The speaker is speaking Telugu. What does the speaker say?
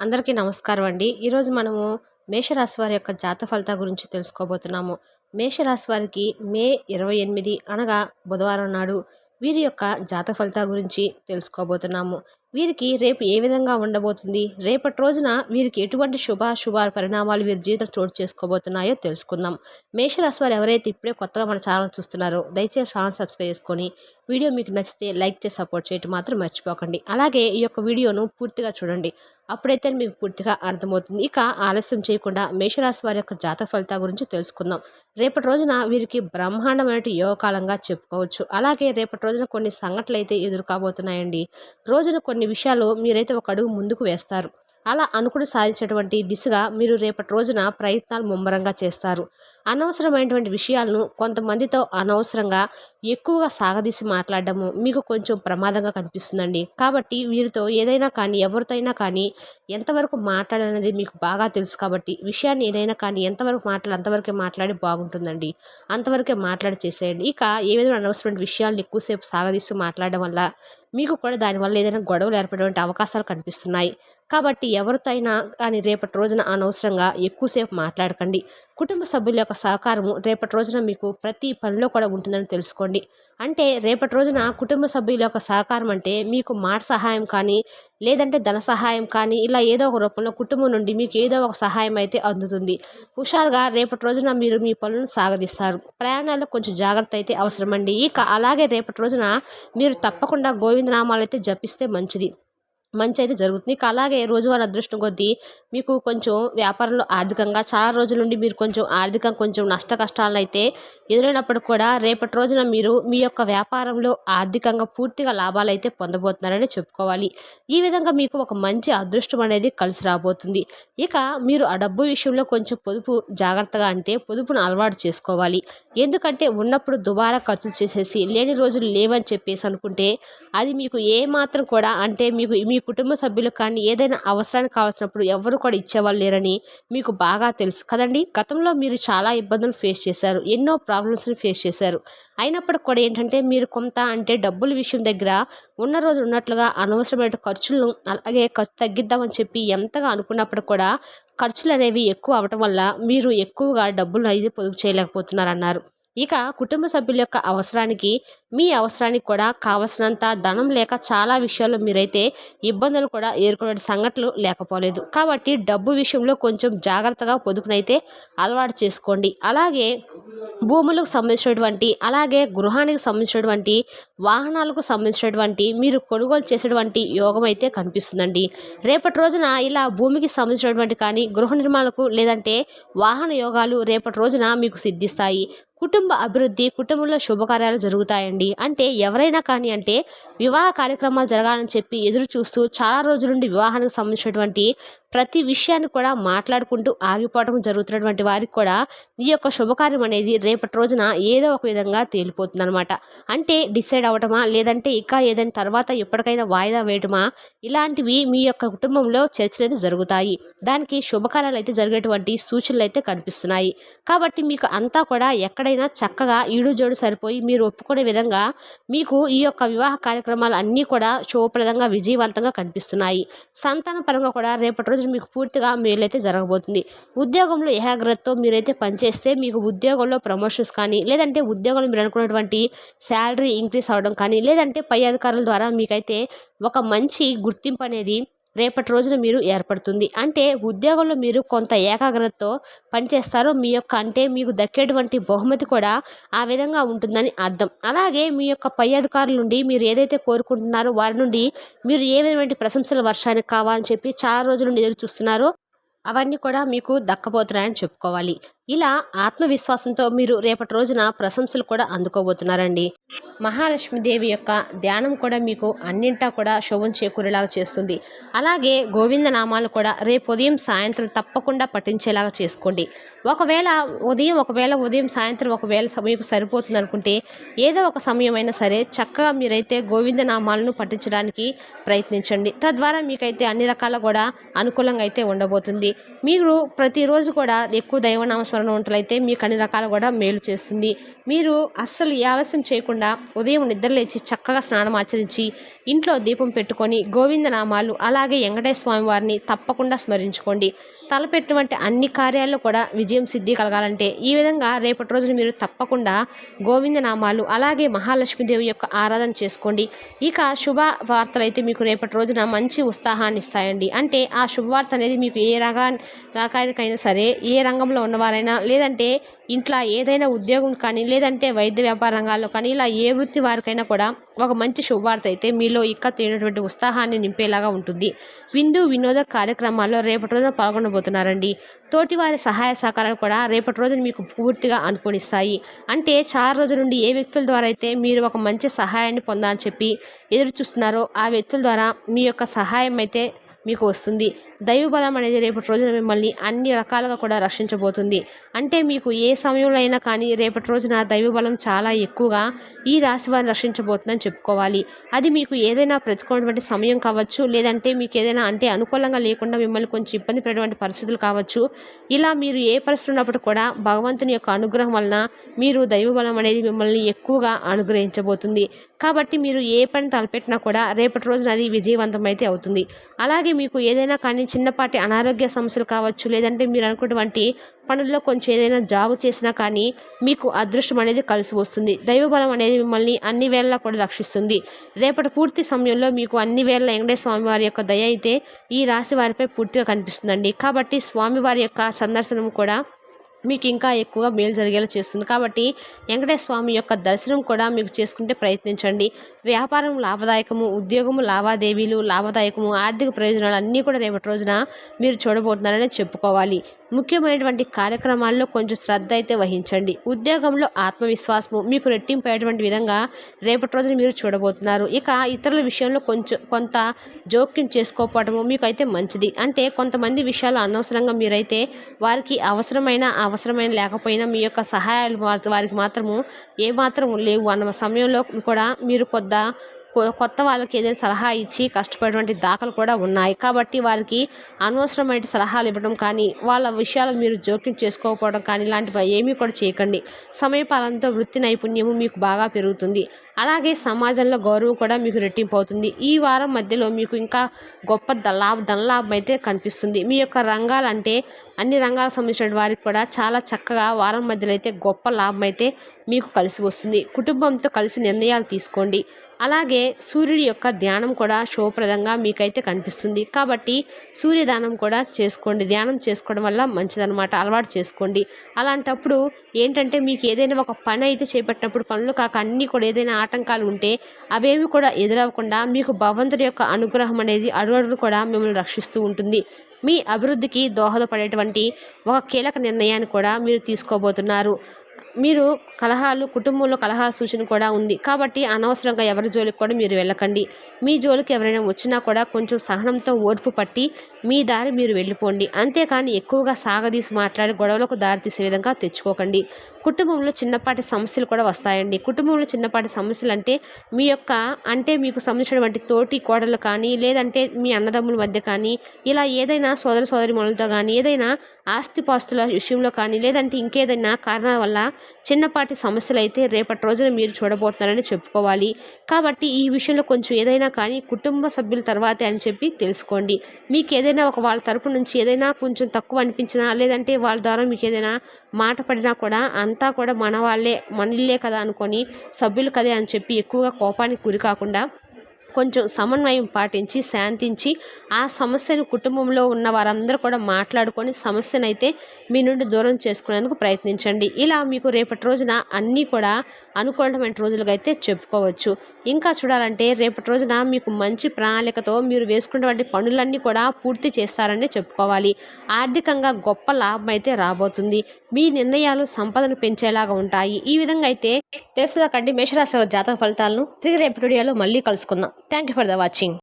అందరికీ నమస్కారం అండి. ఈరోజు మనము మేషరాశి వారి యొక్క జాత ఫలితాల గురించి తెలుసుకోబోతున్నాము. మేషరాశి వారికి మే ఇరవై ఎనిమిది అనగా బుధవారం నాడు వీరి యొక్క జాత ఫలితాల గురించి తెలుసుకోబోతున్నాము. వీరికి రేపు ఏ విధంగా ఉండబోతుంది? రేపటి రోజున వీరికి ఎటువంటి శుభ శుభ పరిణామాలు వీరి జీవితం చోటు చేసుకోబోతున్నాయో తెలుసుకుందాం. మేషరాశి వారు ఎవరైతే ఇప్పుడే కొత్తగా మన ఛానల్ చూస్తున్నారో దయచేసి ఛానల్ సబ్స్క్రైబ్ చేసుకొని వీడియో మీకు నచ్చితే లైక్ చేసి సపోర్ట్ చేయటం మాత్రం మర్చిపోకండి. అలాగే ఈ యొక్క వీడియోను పూర్తిగా చూడండి. అప్పుడైతే మీకు పూర్తిగా అర్థమవుతుంది. ఇక ఆలస్యం చేయకుండా మేషరాశి వారి యొక్క జాతక ఫలితాల గురించి తెలుసుకుందాం. రేపటి రోజున వీరికి బ్రహ్మాండమైన యోగకాలంగా చెప్పుకోవచ్చు. అలాగే రేపటి రోజున కొన్ని సంఘటనలు అయితే ఎదురు కాబోతున్నాయండి రోజున కొన్ని విషయాలు మీరైతే ఒక అడుగు ముందుకు వేస్తారు. అలా అనుకుని సాధించేటువంటి దిశగా మీరు రేపటి రోజున ప్రయత్నాలు ముమ్మరంగా చేస్తారు. అనవసరమైనటువంటి విషయాలను కొంతమందితో అనవసరంగా ఎక్కువగా సాగదీసి మాట్లాడడము మీకు కొంచెం ప్రమాదంగా కనిపిస్తుందండి. కాబట్టి వీరితో ఏదైనా కానీ ఎవరితో అయినా కానీ ఎంతవరకు మాట్లాడనేది మీకు బాగా తెలుసు కాబట్టి విషయాన్ని ఏదైనా కానీ ఎంతవరకు మాట్లాడి అంతవరకే మాట్లాడి బాగుంటుందండి. అంతవరకే మాట్లాడి చేసేయండి. ఇక ఏ విధంగా అనవసరమైన విషయాలను ఎక్కువసేపు సాగదీసి మాట్లాడడం వల్ల మీకు కూడా దానివల్ల ఏదైనా గొడవలు ఏర్పడేటువంటి అవకాశాలు కనిపిస్తున్నాయి. కాబట్టి ఎవరితో అయినా కానీ రేపటి రోజున అనవసరంగా ఎక్కువసేపు మాట్లాడకండి. కుటుంబ సభ్యుల యొక్క సహకారము. రేపటి రోజున మీకు ప్రతి పనిలో కూడా ఉంటుందని తెలుసుకోండి. అంటే రేపటి రోజున కుటుంబ సభ్యుల యొక్క సహకారం అంటే మీకు మాట సహాయం కానీ లేదంటే ధన సహాయం కానీ ఇలా ఏదో ఒక రూపంలో కుటుంబం నుండి మీకు ఏదో ఒక సహాయం అయితే అందుతుంది. హుషారుగా రేపటి రోజున మీరు మీ పనులను సాగదీస్తారు. ప్రయాణాల్లో కొంచెం జాగ్రత్త అయితే అవసరమండి. ఇక అలాగే రేపటి రోజున మీరు తప్పకుండా గోవిందనామాలు అయితే జపిస్తే మంచిది. మంచి అయితే జరుగుతుంది అలాగే రోజువారీ అదృష్టం కొద్దీ మీకు కొంచెం వ్యాపారంలో ఆర్థికంగా చాలా రోజుల నుండి మీరు కొంచెం ఆర్థికంగా కొంచెం నష్ట కష్టాలను అయితే ఎదురైనప్పుడు కూడా రేపటి రోజున మీరు మీ యొక్క వ్యాపారంలో ఆర్థికంగా పూర్తిగా లాభాలు అయితే పొందబోతున్నారని చెప్పుకోవాలి. ఈ విధంగా మీకు ఒక మంచి అదృష్టం అనేది కలిసి రాబోతుంది. ఇక మీరు ఆ డబ్బు విషయంలో కొంచెం పొదుపు జాగ్రత్తగా అంటే పొదుపును అలవాటు చేసుకోవాలి. ఎందుకంటే ఉన్నప్పుడు దుబారా ఖర్చులు చేసేసి లేని రోజులు లేవని చెప్పేసి అనుకుంటే అది మీకు ఏ మాత్రం కూడా అంటే మీకు మీ కుటుంబ సభ్యులు కానీ ఏదైనా అవసరానికి కావాల్సినప్పుడు ఎవరు కూడా ఇచ్చేవాళ్ళు లేరని మీకు బాగా తెలుసు కదండి. గతంలో మీరు చాలా ఇబ్బందులు ఫేస్ చేశారు. ఎన్నో ప్రాబ్లమ్స్ని ఫేస్ చేశారు. అయినప్పటికి కూడా ఏంటంటే మీరు కొంత అంటే డబ్బుల విషయం దగ్గర ఉన్న రోజు ఉన్నట్లుగా అనవసరమైన ఖర్చులను అలాగే ఖర్చు తగ్గిద్దామని చెప్పి ఎంతగా అనుకున్నప్పుడు కూడా ఖర్చులు అనేవి ఎక్కువ అవటం వల్ల మీరు ఎక్కువగా డబ్బులు అయితే పొదుపు చేయలేకపోతున్నారు అన్నారు ఇక కుటుంబ సభ్యుల యొక్క అవసరానికి మీ అవసరానికి కూడా కావలసినంత ధనం లేక చాలా విషయాల్లో మీరైతే ఇబ్బందులు కూడా ఎదుర్కొనే సంఘటనలు లేకపోలేదు. కాబట్టి డబ్బు విషయంలో కొంచెం జాగ్రత్తగా పొదుపునైతే అలవాటు చేసుకోండి. అలాగే భూములకు సంబంధించినటువంటి అలాగే గృహానికి సంబంధించినటువంటి వాహనాలకు సంబంధించినటువంటి మీరు కొనుగోలు చేసేటువంటి యోగం అయితే కనిపిస్తుందండి. రేపటి రోజున ఇలా భూమికి సంబంధించినటువంటి కానీ గృహ నిర్మాణాలకు లేదంటే వాహన యోగాలు రేపటి రోజున మీకు సిద్ధిస్తాయి. కుటుంబ అభివృద్ధి కుటుంబంలో శుభకార్యాలు జరుగుతాయండి. అంటే ఎవరైనా కానీ అంటే వివాహ కార్యక్రమాలు జరగాలని చెప్పి ఎదురు చూస్తూ చాలా రోజుల నుండి వివాహానికి సంబంధించినటువంటి ప్రతి విషయాన్ని కూడా మాట్లాడుకుంటూ ఆగిపోవడం జరుగుతున్నటువంటి వారికి కూడా ఈ యొక్క శుభకార్యం అనేది రేపటి రోజున ఏదో ఒక విధంగా తేలిపోతుంది అనమాట అంటే డిసైడ్ అవ్వటమా? లేదంటే ఇంకా ఏదైనా తర్వాత ఎప్పటికైనా వాయిదా వేయటమా? ఇలాంటివి మీ యొక్క కుటుంబంలో చర్చలు అయితే జరుగుతాయి. దానికి శుభకార్యాలు అయితే జరిగేటువంటి సూచనలు అయితే కనిపిస్తున్నాయి. కాబట్టి మీకు అంతా కూడా ఎక్కడైనా చక్కగా ఈడు జోడు సరిపోయి మీరు ఒప్పుకునే విధంగా మీకు ఈ యొక్క వివాహ కార్యక్రమాలు అన్నీ కూడా శుభప్రదంగా విజయవంతంగా కనిపిస్తున్నాయి. సంతాన పరంగా కూడా రేపటి రోజు మీకు పూర్తిగా మేలైతే జరగబోతుంది. ఉద్యోగంలో ఏకాగ్రతతో మీరైతే పనిచేస్తే మీకు ఉద్యోగంలో ప్రమోషన్స్ కానీ లేదంటే ఉద్యోగంలో మీరు అనుకున్నటువంటి శాలరీ ఇంక్రీస్ అవ్వడం కానీ లేదంటే పై అధికారుల ద్వారా మీకైతే ఒక మంచి గుర్తింపు అనేది రేపటి రోజున మీరు ఏర్పడుతుంది. అంటే ఉద్యోగంలో మీరు కొంత ఏకాగ్రతతో పనిచేస్తారో మీ యొక్క అంటే మీకు దక్కేటువంటి బహుమతి కూడా ఆ విధంగా ఉంటుందని అర్థం. అలాగే మీ యొక్క పై అధికారుల నుండి మీరు ఏదైతే కోరుకుంటున్నారో వారి నుండి మీరు ఏ విధమైన ప్రశంసల వర్షానికి కావాలని చెప్పి చాలా రోజుల నుండి ఎదురు చూస్తున్నారో. అవన్నీ కూడా మీకు దక్కబోతున్నాయని చెప్పుకోవాలి. ఇలా ఆత్మవిశ్వాసంతో మీరు రేపటి రోజున ప్రశంసలు కూడా అందుకోబోతున్నారండి. మహాలక్ష్మీదేవి యొక్క ధ్యానం కూడా మీకు అన్నింటా కూడా శోభం చేకూరేలాగా చేస్తుంది. అలాగే గోవింద నామాలు కూడా రేపు ఉదయం సాయంత్రం తప్పకుండా పఠించేలాగా చేసుకోండి. ఒకవేళ ఉదయం ఒకవేళ ఉదయం సాయంత్రం ఒకవేళ మీకు సరిపోతుంది అనుకుంటే ఏదో ఒక సమయం అయినా సరే చక్కగా మీరైతే గోవింద నామాలను పఠించడానికి ప్రయత్నించండి. తద్వారా మీకైతే అన్ని రకాల కూడా అనుకూలంగా అయితే ఉండబోతుంది. మీరు ప్రతిరోజు కూడా ఎక్కువ దైవనామస్మరణ ఆరోగ్యకరమైన వంటలు మీకు అన్ని రకాలు కూడా మేలు చేస్తుంది. మీరు అస్సలు ఈ ఆలస్యం చేయకుండా ఉదయం నిద్రలేచి చక్కగా స్నానం ఆచరించి ఇంట్లో దీపం పెట్టుకొని గోవిందనామాలు అలాగే వెంకటేశ్వర స్వామి వారిని తప్పకుండా స్మరించుకోండి. తలపెట్టినటువంటి అన్ని కార్యాల్లో కూడా విజయం సిద్ధి కలగాలంటే ఈ విధంగా రేపటి రోజున మీరు తప్పకుండా గోవిందనామాలు అలాగే మహాలక్ష్మీదేవి యొక్క ఆరాధన చేసుకోండి. ఇక శుభ వార్తలు అయితే మీకు రేపటి రోజున మంచి ఉత్సాహాన్ని ఇస్తాయండి. అంటే ఆ శుభవార్త అనేది మీకు ఏ రకా రకానికైనా సరే ఏ రంగంలో ఉన్నవారైనా లేదంటే ఇంట్లో ఏదైనా ఉద్యోగం కానీ లేదంటే వైద్య వ్యాపార రంగాల్లో కానీ ఇలా ఏ వృత్తి వారికైనా కూడా ఒక మంచి శుభవార్త అయితే మీలో ఇక్క తేనటువంటి ఉత్సాహాన్ని నింపేలాగా ఉంటుంది. విందు వినోద కార్యక్రమాల్లో రేపటి రోజున పాల్గొనబోతున్నారండి. తోటి వారి సహాయ సహకారాలు కూడా రేపటి రోజున మీకు పూర్తిగా అనుకూలిస్తాయి. అంటే చాలా రోజుల నుండి ఏ వ్యక్తుల ద్వారా అయితే మీరు ఒక మంచి సహాయాన్ని పొందాలని చెప్పి ఎదురు చూస్తున్నారో ఆ వ్యక్తుల ద్వారా మీ యొక్క సహాయం అయితే మీకు వస్తుంది. దైవబలం అనేది రేపటి రోజున మిమ్మల్ని అన్ని రకాలుగా కూడా రక్షించబోతుంది. అంటే మీకు ఏ సమయంలో అయినా కానీ రేపటి రోజున దైవబలం చాలా ఎక్కువగా ఈ రాశి వారిని రక్షించబోతుందని చెప్పుకోవాలి. అది మీకు ఏదైనా ప్రతికూలటువంటి సమయం కావచ్చు లేదంటే మీకు ఏదైనా అంటే అనుకూలంగా లేకుండా మిమ్మల్ని కొంచెం ఇబ్బంది పడేటువంటి పరిస్థితులు కావచ్చు. ఇలా మీరు ఏ పరిస్థితి ఉన్నప్పుడు కూడా భగవంతుని యొక్క అనుగ్రహం వలన మీరు దైవబలం అనేది మిమ్మల్ని ఎక్కువగా అనుగ్రహించబోతుంది. కాబట్టి మీరు ఏ పని తలపెట్టినా కూడా రేపటి రోజున అది విజయవంతమైతే అవుతుంది. అలాగే మీకు ఏదైనా కానీ చిన్నపాటి అనారోగ్య సమస్యలు కావచ్చు లేదంటే మీరు అనుకున్నటువంటి పనుల్లో కొంచెం ఏదైనా జాబు చేసినా కానీ మీకు అదృష్టం అనేది కలిసి వస్తుంది. దైవబలం అనేది మిమ్మల్ని అన్ని వేళలా కూడా రక్షిస్తుంది. రేపటి పూర్తి సమయంలో మీకు అన్ని వేళ వెంకటేశ్వర స్వామి వారి యొక్క దయ అయితే ఈ రాశి వారిపై పూర్తిగా కనిపిస్తుందండి. కాబట్టి స్వామివారి యొక్క సందర్శనం కూడా మీకు ఇంకా ఎక్కువగా మేలు జరిగేలా చేస్తుంది. కాబట్టి వెంకటేశ్వర స్వామి యొక్క దర్శనం కూడా మీకు చేసుకుంటే ప్రయత్నించండి. వ్యాపారం లాభదాయకము ఉద్యోగము లావాదేవీలు లాభదాయకము ఆర్థిక ప్రయోజనాలు అన్నీ కూడా రేపటి రోజున మీరు చూడబోతున్నారని చెప్పుకోవాలి. ముఖ్యమైనటువంటి కార్యక్రమాల్లో కొంచెం శ్రద్ధ అయితే వహించండి. ఉద్యోగంలో ఆత్మవిశ్వాసము మీకు రెట్టింపేటువంటి విధంగా రేపటి రోజున మీరు చూడబోతున్నారు. ఇక ఇతరుల విషయంలో కొంచెం కొంత జోక్యం చేసుకోపోవటము మీకు అయితే మంచిది. అంటే కొంతమంది విషయాలు అనవసరంగా మీరైతే వారికి అవసరమైన అవసరమైన లేకపోయినా మీ యొక్క సహాయాలు వారికి మాత్రము ఏమాత్రం లేవు. అన్న సమయంలో కూడా మీరు కొద్ద కొత్త వాళ్ళకి ఏదైనా సలహా ఇచ్చి కష్టపడేటువంటి దాఖలు కూడా ఉన్నాయి. కాబట్టి వారికి అనవసరమైన సలహాలు ఇవ్వడం కానీ వాళ్ళ విషయాలు మీరు జోక్యం చేసుకోకపోవడం కానీ ఇలాంటివి ఏమీ కూడా చేయకండి. సమయపాలనతో వృత్తి నైపుణ్యము మీకు బాగా పెరుగుతుంది. అలాగే సమాజంలో గౌరవం కూడా మీకు రెట్టింపు అవుతుంది ఈ వారం మధ్యలో మీకు ఇంకా గొప్ప లాభ ధనలాభం అయితే కనిపిస్తుంది. మీ యొక్క రంగాలంటే అన్ని రంగాలకు సంబంధించిన వారికి కూడా చాలా చక్కగా వారం మధ్యలో అయితే గొప్ప లాభం అయితే మీకు కలిసి వస్తుంది. కుటుంబంతో కలిసి నిర్ణయాలు తీసుకోండి. అలాగే సూర్యుడి యొక్క ధ్యానం కూడా శుభప్రదంగా మీకైతే కనిపిస్తుంది. కాబట్టి సూర్యదానం కూడా చేసుకోండి. ధ్యానం చేసుకోవడం వల్ల మంచిదనమాట అలవాటు చేసుకోండి. అలాంటప్పుడు ఏంటంటే మీకు ఏదైనా ఒక పని అయితే చేపట్టినప్పుడు పనులు కాక అన్నీ కూడా ఏదైనా ఆటంకాలు ఉంటే అవేమి కూడా ఎదురవ్వకుండా మీకు భగవంతుడి యొక్క అనుగ్రహం అనేది అడుగడుగు కూడా మిమ్మల్ని రక్షిస్తూ ఉంటుంది. మీ అభివృద్ధికి దోహదపడేటువంటి ఒక కీలక నిర్ణయాన్ని కూడా మీరు తీసుకోబోతున్నారు. మీరు కలహాలు కుటుంబంలో కలహాల సూచన కూడా ఉంది. కాబట్టి అనవసరంగా ఎవరి జోలికి కూడా మీరు వెళ్ళకండి. మీ జోలికి ఎవరైనా వచ్చినా కూడా కొంచెం సహనంతో ఓర్పు పట్టి మీ దారి మీరు వెళ్ళిపోండి. అంతేకాని ఎక్కువగా సాగదీసి మాట్లాడి గొడవలకు దారితీసే విధంగా తెచ్చుకోకండి. కుటుంబంలో చిన్నపాటి సమస్యలు కూడా వస్తాయండి. కుటుంబంలో చిన్నపాటి సమస్యలు అంటే మీ యొక్క అంటే మీకు సంబంధించినటువంటి తోటి కోడలు కానీ లేదంటే మీ అన్నదమ్ముల మధ్య కానీ ఇలా ఏదైనా సోదర సోదరి మనులతో కానీ ఏదైనా ఆస్తిపాస్తుల విషయంలో కానీ లేదంటే ఇంకేదైనా కారణాల వల్ల చిన్నపాటి సమస్యలు అయితే రేపటి రోజున మీరు చూడబోతున్నారని చెప్పుకోవాలి. కాబట్టి ఈ విషయంలో కొంచెం ఏదైనా కానీ కుటుంబ సభ్యుల తర్వాతే అని చెప్పి తెలుసుకోండి. మీకు ఏదైనా ఒక వాళ్ళ తరపు నుంచి ఏదైనా కొంచెం తక్కువ అనిపించినా లేదంటే వాళ్ళ ద్వారా మీకు ఏదైనా మాట పడినా కూడా అంతా కూడా మన వాళ్ళే మన ఇల్లే కదా అనుకొని సభ్యులు కదే అని చెప్పి ఎక్కువగా కోపానికి గురి కాకుండా కొంచెం సమన్వయం పాటించి శాంతించి ఆ సమస్యను కుటుంబంలో ఉన్న వారందరూ కూడా మాట్లాడుకొని సమస్యను అయితే మీ నుండి దూరం చేసుకునేందుకు ప్రయత్నించండి. ఇలా మీకు రేపటి రోజున అన్నీ కూడా అనుకూలమైన రోజులుగా అయితే చెప్పుకోవచ్చు. ఇంకా చూడాలంటే రేపటి రోజున మీకు మంచి ప్రణాళికతో మీరు వేసుకున్నటువంటి పనులన్నీ కూడా పూర్తి చేస్తారని చెప్పుకోవాలి. ఆర్థికంగా గొప్ప లాభం అయితే రాబోతుంది. మీ నిర్ణయాలు సంపదను పెంచేలాగా ఉంటాయి. ఈ విధంగా అయితే తెలుసుదాకండి మేషరాశి జాతక ఫలితాలను తిరిగి రేపటి వీడియోలో మళ్ళీ కలుసుకుందాం. Thank you for the watching